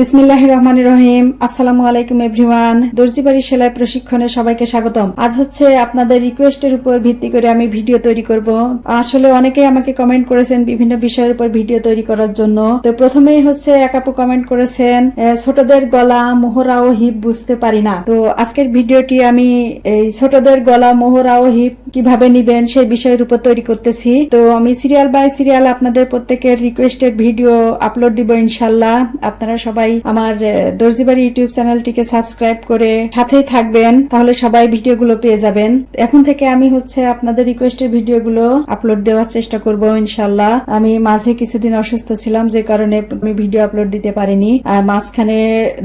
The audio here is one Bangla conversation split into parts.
বিসমিল্লাহ রহমান রহিম। আসসালামু আলাইকুম, এভরিওয়ান। দর্জিবাড়ি সেলাই প্রশিক্ষণে সবাইকে স্বাগতম। আজ হচ্ছে আপনাদের রিকোয়েস্টের উপর ভিত্তি করে আমি ভিডিও তৈরি করব। আসলে আমাকে কমেন্ট করেছেন বিভিন্ন বিষয়ের উপর ভিডিও তৈরি করার জন্য। তো প্রথমেই হচ্ছে এক আপু কমেন্ট করেছেন ছোটদের গলা মোহরা ও হিপ বুঝতে পারি না। তো আজকের ভিডিওটি আমি এই ছোটদের গলা মোহরা ও হিপ কীভাবে নিবেন সেই বিষয়ের উপর তৈরি করতেছি। তো আমি সিরিয়াল বাই সিরিয়াল আপনাদের প্রত্যেকের রিকোয়েস্টেড ভিডিও আপলোড দিব ইনশাল্লাহ। আপনারা সবাই আমার আহ, দর্জিবাড়ি ইউটিউব চ্যানেলটিকে সাবস্ক্রাইব করে সাথেই থাকবেন তাহলে সবাই ভিডিওগুলো পেয়ে যাবেন। এখন থেকে আমি হচ্ছে আপনাদের রিকোয়েস্টের ভিডিওগুলো আপলোড দেওয়ার চেষ্টা করব ইনশাল্লাহ। আমি মাঝে কিছুদিন অসুস্থ ছিলাম যে কারণে আমি ভিডিও আপলোড দিতে পারিনি। মাঝখানে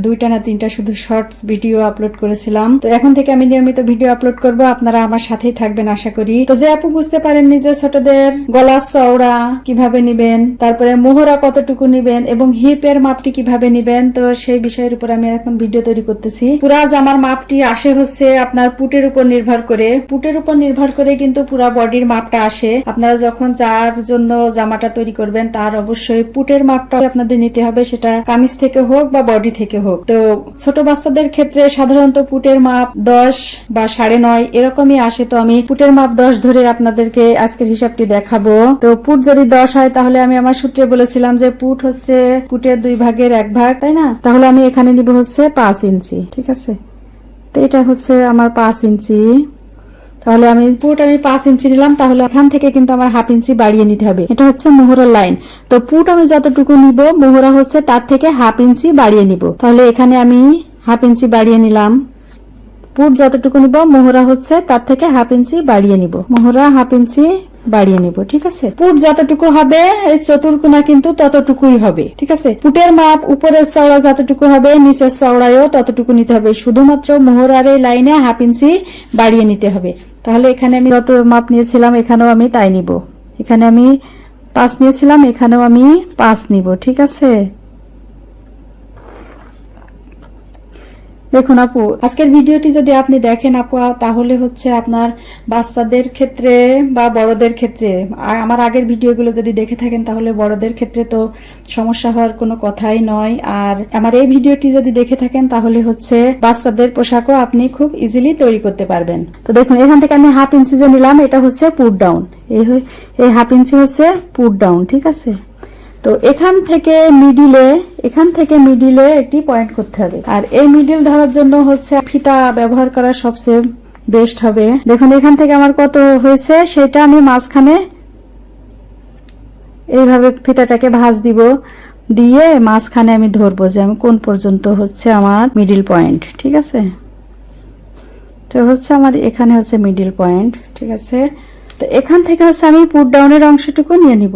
দুইটা না তিনটা শুধু শর্টস ভিডিও আপলোড করেছিলাম। তো এখন থেকে আমি নিয়মিত ভিডিও আপলোড করব আপনারা আমার সাথেই থাকবেন আশা করি। তো যে আপু বুঝতে পারেননি যে ছোটদের গলা চওড়া কীভাবে নিবেন তারপরে মোহরা কতটুকু নিবেন এবং হিপের মাপটি কীভাবে নিবেন তো সেই বিষয়ের উপর আমি এখন ভিডিও তৈরি করতেছি। পুরা জামার মাপটি আসে হচ্ছে আপনার পুটের উপর নির্ভর করে। পুটের উপর নির্ভর করে কিন্তু পুরা বডির মাপটা আসে। আপনারা যখন যার জন্য জামাটা তৈরি করবেন, তার অবশ্যই পুটের মাপটা আপনাদের নিতে হবে। সেটা কামিজ থেকে হোক বা বডি থেকে হোক। তো ছোট বাচ্চাদের ক্ষেত্রে সাধারণত পুটের মাপ দশ বা সাড়ে নয় এরকমই আসে। তো আমি পুটের মাপ দশ ধরে আপনাদেরকে আজকের হিসাবটি দেখাবো। তো পুট যদি দশ হয়, তাহলে আমি আমার সূত্রে বলেছিলাম যে পুট হচ্ছে পুটের দুই ভাগের এক ভাগ। তাই না? তাহলে আমি এখানে নিব হচ্ছে পাঁচ ইঞ্চি, ঠিক আছে? তো এটা হচ্ছে আমার পাঁচ ইঞ্চি। তাহলে আমি পুট আমি পাঁচ ইঞ্চি নিলাম, তাহলে এখান থেকে কিন্তু আমার হাফ ইঞ্চি বাড়িয়ে নিতে হবে। এটা হচ্ছে মোহরার লাইন। তো পুট আমি যতটুকু নিব, মোহরা হচ্ছে তার থেকে হাফ ইঞ্চি বাড়িয়ে নিব। তাহলে এখানে আমি হাফ ইঞ্চি বাড়িয়ে নিলাম। পুট যতটুকু নিব, মোহরা হচ্ছে তার থেকে হাফ ইঞ্চি বাড়িয়ে নিব। মোহরা হাফ ইঞ্চি বাড়িয়ে নিব, ঠিক আছে? পুট যতটুকু হবে, এই চতুর্কোনা কিন্তু ততটুকুই হবে, ঠিক আছে? পুটের মাপ, উপরের চওড়া যতটুকু হবে, নিচের চওড়ায়ও ততটুকু নিতে হবে। শুধুমাত্র মোহরার এই লাইনে হাফ ইঞ্চি বাড়িয়ে নিতে হবে। তাহলে এখানে আমি যত মাপ নিয়েছিলাম, এখানেও আমি তাই নিব। এখানে আমি পাঁচ নিয়েছিলাম, এখানেও আমি পাঁচ নিব, ঠিক আছে? দেখুন আপু, আজকের ভিডিওটি যদি আপনি দেখেন আপু, তাহলে হচ্ছে আপনার বাচ্চাদের ক্ষেত্রে বা বড়দের ক্ষেত্রে আমার আগের ভিডিওগুলো যদি দেখে থাকেন, তাহলে বড়দের ক্ষেত্রে তো সমস্যা হওয়ার কোনো কথাই নয়। আর আমার এই ভিডিওটি যদি দেখে থাকেন, তাহলে হচ্ছে বাচ্চাদের পোশাকও আপনি খুব ইজিলি তৈরি করতে পারবেন। তো দেখুন, এখান থেকে আমি হাফ ইঞ্চি যে নিলাম, এটা হচ্ছে পুট ডাউন এই হাফ ইঞ্চি হচ্ছে পুট ডাউন ঠিক আছে? তো এখান থেকে মিডিলে এখান থেকে মিডিলে একটি পয়েন্ট করতে হবে। আর এই মিডিল ধরার জন্য হচ্ছে ফিতা ব্যবহার করা সবচেয়ে বেস্ট হবে। দেখুন, এখান থেকে আমার কত হয়েছে, সেটা আমি মাঝখানে এইভাবে ফিতাটাকে ভাঁজ দিব। দিয়ে মাঝখানে আমি ধরবো যে আমি কোন পর্যন্ত হচ্ছে আমার মিডিল পয়েন্ট ঠিক আছে? তো হচ্ছে আমার এখানে হচ্ছে মিডিল পয়েন্ট ঠিক আছে? তো এখান থেকে হচ্ছে আমি পুট ডাউনের অংশটুকু নিয়ে নিব।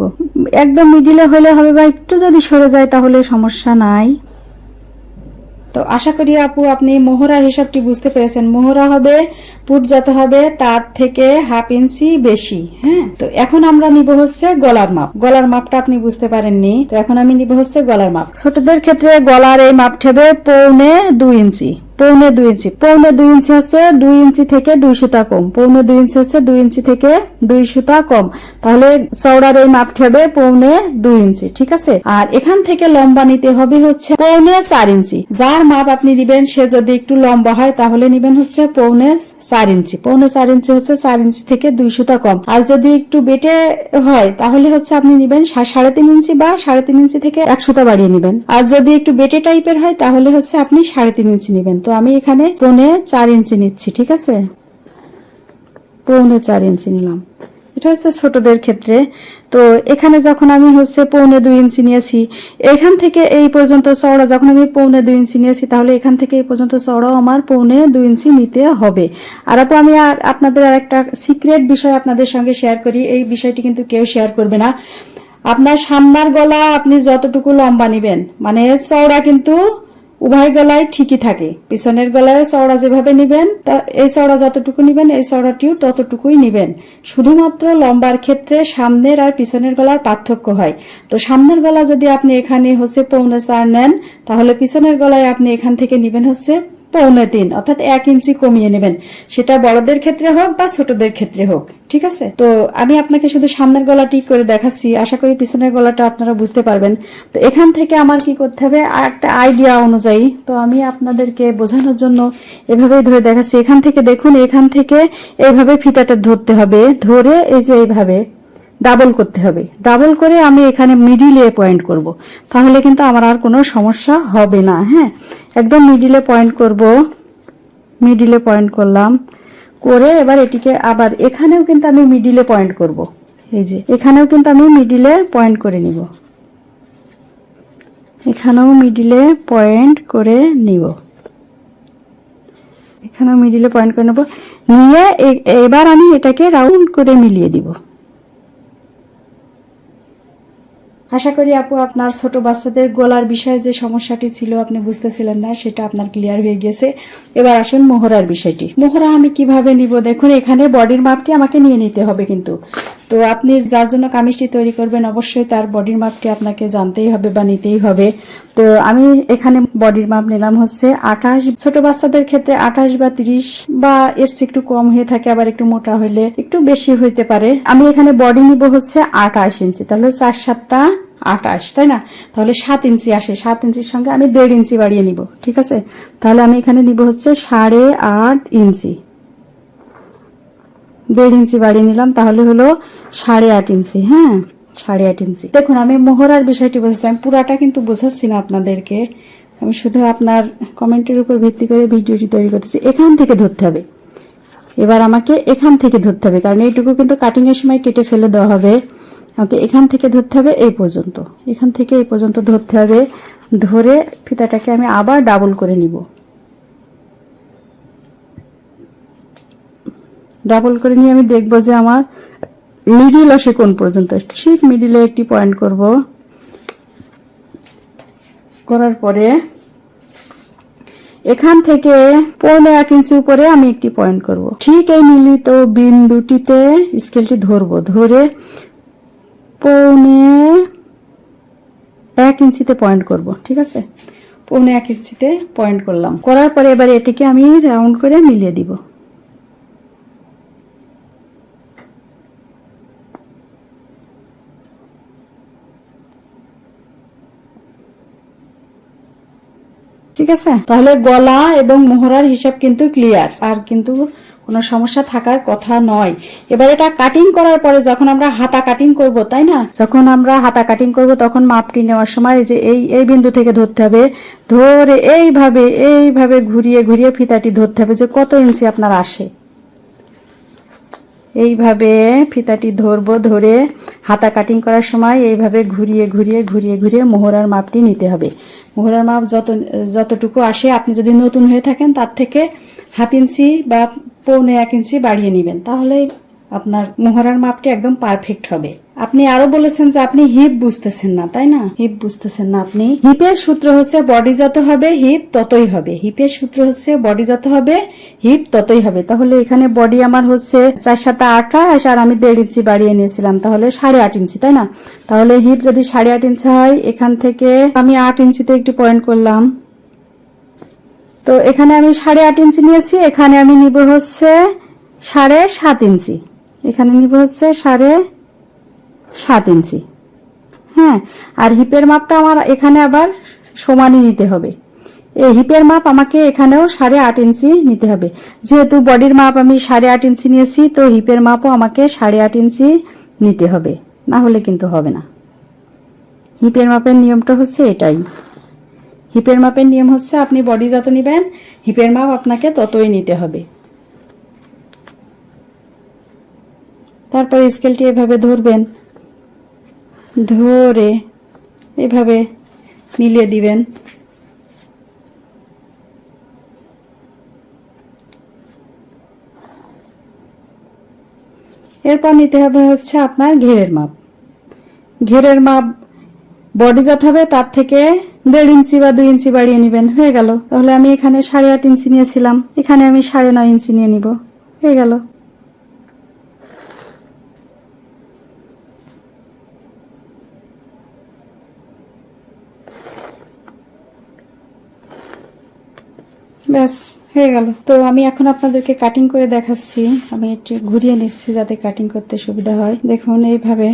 একদম মিডিলে হলে হবে বা একটু যদি সরে যায় তাহলে সমস্যা নাই। তো আশা করি আপু আপনি মোহরার হিসাবটি বুঝতে পেরেছেন। মোহরা হবে পুট যত হবে তার থেকে হাফ ইঞ্চি বেশি হ্যাঁ? তো এখন আমরা নিব হচ্ছে গলার মাপ। গলার মাপটা আপনি বুঝতে পারেননি। তো এখন আমি নিব হচ্ছে গলার মাপ। ছোটদের ক্ষেত্রে গলার এই মাপ ঠেবে পৌনে দুই ইঞ্চি পৌনে দুই ইঞ্চি। পৌনে দুই ইঞ্চি হচ্ছে দুই ইঞ্চি থেকে দুই সুতা কম। পৌনে দুই ইঞ্চি হচ্ছে দুই ইঞ্চি থেকে দুই সুতা কম। তাহলে চওড়ার এই মাপটি হবে পৌনে দুই ইঞ্চি, ঠিক আছে? আর এখান থেকে লম্বা নিতে হবে হচ্ছে পৌনে চার ইঞ্চি। যার মাপ আপনি নিবেন সে যদি একটু লম্বা হয়, তাহলে নিবেন হচ্ছে পৌনে চার ইঞ্চি। পৌনে চার ইঞ্চি হচ্ছে চার ইঞ্চি থেকে দুই সুতা কম। আর যদি একটু বেটে হয়, তাহলে হচ্ছে আপনি নিবেন সাড়ে তিন ইঞ্চি বা সাড়ে তিন ইঞ্চি থেকে এক সুতা বাড়িয়ে নিবেন। আর যদি একটু বেটে টাইপের হয়, তাহলে হচ্ছে আপনি সাড়ে তিন ইঞ্চি নিবেন। তো আমি এখানে পৌনে চার ইঞ্চি নিচ্ছি, ঠিক আছে? পৌনে চার ইঞ্চি নিলাম। এটা হচ্ছে ছোটদের ক্ষেত্রে। তো এখানে যখন আমি হচ্ছে পৌনে দুই ইঞ্চি নিয়েছি, এখান থেকে এই পর্যন্ত চওড়া যখন আমি পৌনে দুই ইঞ্চি নিয়েছি, তাহলে এখান থেকে এই পর্যন্ত চওড়াও আমার পৌনে দুই ইঞ্চি নিতে হবে। আর আপু, আমি আর আপনাদের আর একটা সিক্রেট বিষয় আপনাদের সঙ্গে শেয়ার করি। এই বিষয়টি কিন্তু কেউ শেয়ার করবে না। আপনার সামনার গলা আপনি যতটুকু লম্বা নিবেন মানে চওড়া কিন্তু উভয় গলায় ঠিকই থাকে। পিছনের গলায় চওড়া যেভাবে নিবেন, তা এই চওড়া যতটুকু নিবেন, এই চওড়াটিও ততটুকুই নিবেন। শুধুমাত্র লম্বার ক্ষেত্রে সামনের আর পিছনের গলার পার্থক্য হয়। তো সামনের গলা যদি আপনি এখানে হচ্ছে পৌনে চার নেন, তাহলে পিছনের গলায় আপনি এখান থেকে নিবেন হচ্ছে পৌনে তিন, অর্থাৎ এক ইঞ্চি কমিয়ে নেবেন। সেটা বড়দের ক্ষেত্রে হোক বা ছোটদের ক্ষেত্রে হোক, ঠিক আছে? তো আমি আপনাকে শুধু সামনের গলাটি করে দেখাচ্ছি। আশা করি পিছনের গলাটা আপনারা বুঝতে পারবেন। তো এখান থেকে আমার কি করতে হবে? একটা আইডিয়া অনুযায়ী, তো আমি আপনাদেরকে বোঝানোর জন্য এভাবেই ধরে দেখাচ্ছি। এখান থেকে দেখুন, এখান থেকে এইভাবে ফিতাটা ধরতে হবে। ধরে এই যে এইভাবে ডাবল করতে হবে। ডাবল করে আমি এখানে মিডিলে পয়েন্ট করব। তাহলে কিন্তু আমার আর কোনো সমস্যা হবে না হ্যাঁ? একদম মিডিলে পয়েন্ট করব। মিডিলে পয়েন্ট করলাম। করে এবার এটিকে আবার এখানেও কিন্তু আমি মিডিলে পয়েন্ট করব। এই যে, এখানেও কিন্তু আমি মিডিলে পয়েন্ট করে নিব। এখানেও মিডিলে পয়েন্ট করে নিব। এখানেও মিডিলে পয়েন্ট করে নেব। নিয়ে এবার আমি এটাকে রাউন্ড করে মিলিয়ে দিব। আশা করি আপু, আপনার ছোট বাচ্চাদের গলার বিষয়ে যে সমস্যাটি ছিল, আপনি বুঝতেছিলেন না, সেটা আপনার ক্লিয়ার হয়ে গেছে। এবার আসেন মোহরার বিষয়টি। মোহরা আমি কীভাবে নিব? দেখুন, এখানে বডির মাপটি আমাকে নিয়ে নিতে হবে কিন্তু। তো আপনি যার জন্য কামিজটি তৈরি করবেন, অবশ্যই তার বডির মাপটি আপনাকে জানতেই হবে বা নিতেই হবে। তো আমি এখানে বডির মাপ নিলাম হচ্ছে আঠাশ। ছোট বাচ্চাদের ক্ষেত্রে আঠাশ বা তিরিশ বা এর একটু কম হয়ে থাকে, আবার একটু মোটা হইলে একটু বেশি হইতে পারে। আমি এখানে বডি নিব হচ্ছে আঠাশ ইঞ্চি, তাহলে চার সাতটা আঠাশ, তাই না? তাহলে সাত ইঞ্চি আসে, সাত ইঞ্চির সঙ্গে আমি দেড় ইঞ্চি বাড়িয়ে নিব, ঠিক আছে? তাহলে আমি এখানে নিব হচ্ছে সাড়ে আট ইঞ্চি। দেড় ইঞ্চি বাড়িয়ে নিলাম, তাহলে হলো সাড়ে আট ইঞ্চি হ্যাঁ? সাড়ে আট ইঞ্চি। দেখুন, আমি মোহরার বিষয়টি বোঝাচ্ছি আমি পুরাটা কিন্তু বোঝাচ্ছি না আপনাদেরকে। আমি শুধু আপনার কমেন্টের উপর ভিত্তি করে ভিডিওটি তৈরি করতেছি। এখান থেকে ধরতে হবে। এবার আমাকে এখান থেকে ধরতে হবে, কারণ এইটুকু কিন্তু কাটিং এর সময় কেটে ফেলে দেওয়া হবে। আমাকে এখান থেকে ধরতে হবে এই পর্যন্ত। এখান থেকে এই পর্যন্ত ধরতে হবে, ধরে ফিতাটাকে আমি আবার ডাবল করে নিব। ডাবল করে নিয়ে আমি দেখব যে আমার মিডিল আসে কোন পর্যন্ত। ঠিক মিডিলে একটি পয়েন্ট করব। করার পরে এখান থেকে পৌনে এক ইঞ্চি উপরে আমি একটি পয়েন্ট করব। ঠিক এই মিলিত বিন্দুটিতে স্কেলটি ধরবো, ধরে পৌনে এক ইঞ্চিতে পয়েন্ট করব, ঠিক আছে? পৌনে এক ইঞ্চিতে পয়েন্ট করলাম। করার পরে এবার এটিকে আমি রাউন্ড করে মিলিয়ে দিব। ঠিক আছে? তাহলে গলা এবং মোহরার হিসাব কিন্তু ক্লিয়ার আর কিন্তু কোনো সমস্যা থাকার কথা নয়। এবার এটা কাটিং করার পরে যখন আমরা হাতা কাটিং করব, তাই না? যখন আমরা হাতা কাটিং করব, তখন মাপটি নেওয়ার সময় যে এই এই বিন্দু থেকে ধরতে হবে। ধরে এইভাবে এইভাবে ঘুরিয়ে ঘুরিয়ে ফিতাটি ধরতে হবে যে কত ইঞ্চি আপনার আসে। এইভাবে ফিতাটি ধরব, ধরে হাতা কাটিং করার সময় এইভাবে ঘুরিয়ে ঘুরিয়ে ঘুরিয়ে ঘুরিয়ে মোহরার মাপটি নিতে হবে। মোহরার মাপ যত, যতটুকু আসে, আপনি যদি নতুন হয়ে থাকেন, তার থেকে হাফ ইঞ্চি বা পৌনে এক ইঞ্চি বাড়িয়ে নেবেন। তাহলে আপনার মোহরার মাপটি একদম পারফেক্ট হবে। আপনি আরও বলেছেন যে আপনি হিপ বুঝতেছেন না, তাই না? হিপ বুঝতেছেন না আপনি। হিপের সূত্র হচ্ছে বডি যত হবে হিপ ততই হবে। হিপের সূত্র হচ্ছে বডি যত হবে হিপ ততই হবে। তাহলে এখানে বডি আমার হচ্ছে চার সাথে আঠাশ, আর আমি দেড় ইঞ্চি বাড়িয়ে নিয়েছিলাম, তাহলে সাড়ে আট ইঞ্চি, তাই না? তাহলে হিপ যদি সাড়ে আট ইঞ্চি হয়, এখান থেকে আমি আট ইঞ্চিতে একটি পয়েন্ট করলাম। তো এখানে আমি সাড়ে আট ইঞ্চি নিয়েছি, এখানে আমি নিব হচ্ছে সাড়ে সাত ইঞ্চি। এখানে নিব হচ্ছে সাড়ে সাত ইঞ্চি। হ্যাঁ আর হিপের মাপটা আমার এখানে আবার সমানই নিতে হবে। এই হিপের মাপ আমাকে এখানেও সাড়ে আট ইঞ্চি নিতে হবে। যেহেতু বডির মাপ আমি সাড়ে আট ইঞ্চি নিয়েছি, তো হিপের মাপও আমাকে সাড়ে আট ইঞ্চি নিতে হবে। না হলে কিন্তু হবে না। হিপের মাপের নিয়মটা হচ্ছে এটাই। হিপের মাপের নিয়ম হচ্ছে আপনি বডি যত নেবেন, হিপের মাপ আপনাকে ততই নিতে হবে। তারপর স্কেলটি এভাবে ধরবেন। ধরে এভাবে মিলিয়ে দিবেন। এরপর নিতে হবে হচ্ছে আপনার ঘেরের মাপ। ঘেরের মাপ বডি যত হবে তার থেকে দেড় ইঞ্চি বা দুই ইঞ্চি বাড়িয়ে নেবেন। হয়ে গেল। তাহলে আমি এখানে সাড়ে আট ইঞ্চি নিয়েছিলাম। এখানে আমি সাড়ে নয় ইঞ্চি নিয়ে নিব। হয়ে গেল। ব্যাস, হয়ে গেল। তো আমি এখন আপনাদেরকে কাটিং করে দেখাচ্ছি। আমি একটু ঘুরিয়ে নিচ্ছি যাতে কাটিং করতে সুবিধা হয়। দেখুন, এইভাবে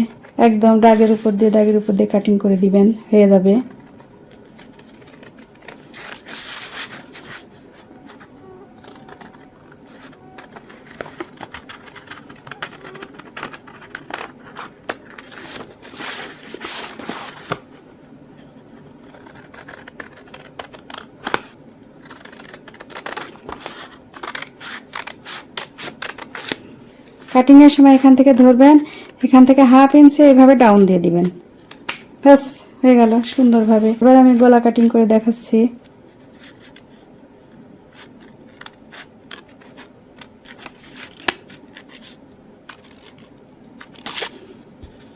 একদম দাগের উপর দিয়ে দাগের উপর দিয়ে কাটিং করে দিবেন, হয়ে যাবে। কাটিং এর সময় এখান থেকে ধরবেন, এখান থেকে হাফ ইঞ্চি এইভাবে ডাউন দিয়ে দিবেন। ব্যাস, হয়ে গেল সুন্দরভাবে। এবার আমি গলা কাটিং করে দেখাচ্ছি।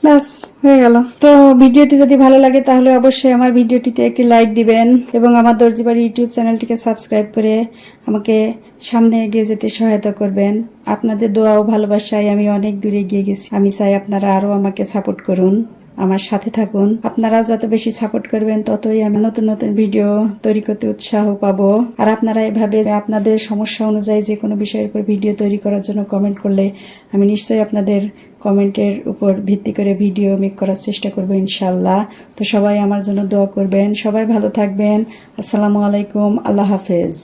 ব্যাস, হয়ে গেল। তো ভিডিওটি যদি ভালো লাগে, তাহলে অবশ্যই আমার ভিডিওটিতে একটি লাইক দিবেন এবং আমার দর্জিবাড়ি ইউটিউব চ্যানেলটিকে সাবস্ক্রাইব করে আমাকে সামনে এগিয়ে যেতে সহায়তা করবেন। আপনাদের দোয়া ও ভালোবাসায় আমি অনেক দূরে এগিয়ে গেছি। আমি চাই আপনারা আরও আমাকে সাপোর্ট করুন, আমার সাথে থাকুন। আপনারা যত বেশি সাপোর্ট করবেন, ততই আমি নতুন নতুন ভিডিও তৈরি করতে উৎসাহ পাবো। আর আপনারা এভাবে আপনাদের সমস্যা অনুযায়ী যে কোনো বিষয়ের উপর ভিডিও তৈরি করার জন্য কমেন্ট করলে আমি নিশ্চয়ই আপনাদের কমেন্টের উপর ভিত্তি করে ভিডিও মেক করার চেষ্টা করব ইনশাল্লাহ। তো সবাই আমার জন্য দোয়া করবেন। সবাই ভালো থাকবেন। আসসালামু আলাইকুম। আল্লাহ হাফেজ।